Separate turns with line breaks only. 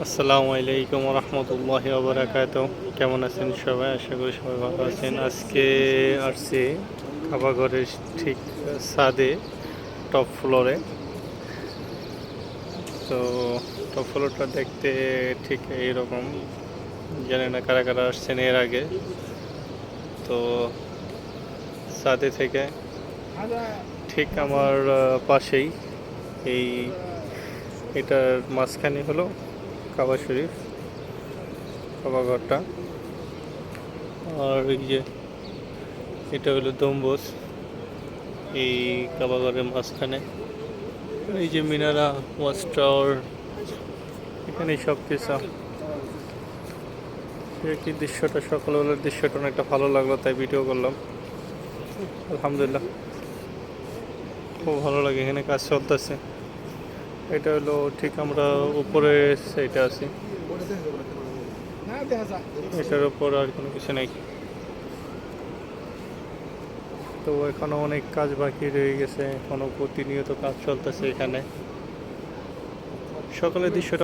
আসসালামু আলাইকুম রহমতুল্লাহ ওবরাকাত কেমন আছেন সবাই? আশা করি সবাই ভালো আছেন। আজকে আসছি খাবাঘরের ঠিক সাদে টপ ফ্লোরে। তো টপ ফ্লোরটা দেখতে ঠিক এইরকম। জানি না কারা কারা আসছেন এর আগে। তো সাদে থেকে ঠিক আমার পাশেই এই এটার মাঝখানে হলো। কাবা শরীফ, কাবা ঘরটা। আর এই যে, এটা হলো দম্বুজ, এই কাবা ঘরের মাঝখানে। এই যে মিনারা, ওয়াচ টাওয়ার এখানে সব কিছু। কি দৃশ্যটা, সকালবেলার দৃশ্যটা অনেকটা ভালো লাগল, তাই ভিডিও করলাম। আলহামদুলিল্লাহ। খুব ভালো লাগে, এখানে কাজ চলতেছে। এটা হলো ঠিক আমরা উপরে সেটা আছি। এটার উপর আর কোনো কিছু নেই। তো এখনও অনেক কাজ বাকি রয়ে গেছে, এখনও প্রতিনিয়ত কাজ চলতেছে এখানে। সকালের দৃশ্যটা